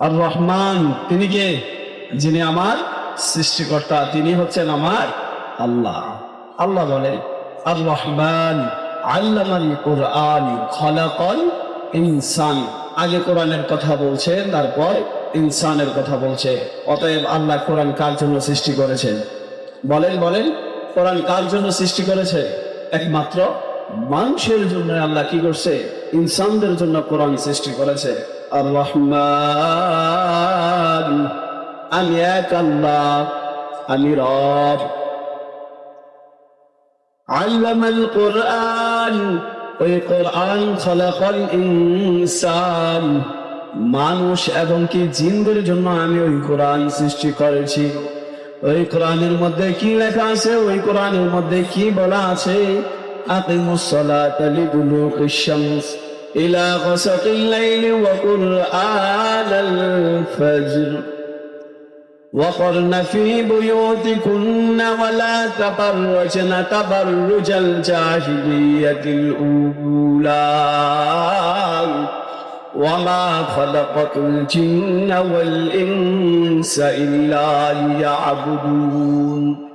আর রহমান তিনি কে? যিনি আমার সৃষ্টিকর্তা, তিনি হচ্ছেন আমার আল্লাহ। আল্লাহ বলে আর রহমান আল্লামাল কোরআন খলাকল ইনসান। আগে কোরআনের কথা বলছে, তারপর ইনসানের কথা বলছে। অতএব আল্লাহ কোরআন কার জন্য সৃষ্টি করেছেন বলেন বলেন, কোরআন কার জন্য সৃষ্টি করেছে? একমাত্র মানুষের জন্য আল্লাহ কি করছে? ইনসানদের জন্য কোরআন সৃষ্টি করেছে আর রহমান আমি এক আল্লাহ আমি রব علم القرآن ওই কোরআন খলাকল ইনসান মানুষ এবং কি জিনদের জন্য আমি ওই কোরআন সৃষ্টি করেছি ওই কোরআনের মধ্যে কি লেখা আছে ওই কোরআনের মধ্যে কি বলা আছে أقم الصلاة لدلوك الشمس إلى غسق الليل وقرآن الفجر. وقرن في بيوتكن ولا تبرجن تبرج الجاهلية الأولى. وما خلقت الجن والإنس إلا ليعبدون.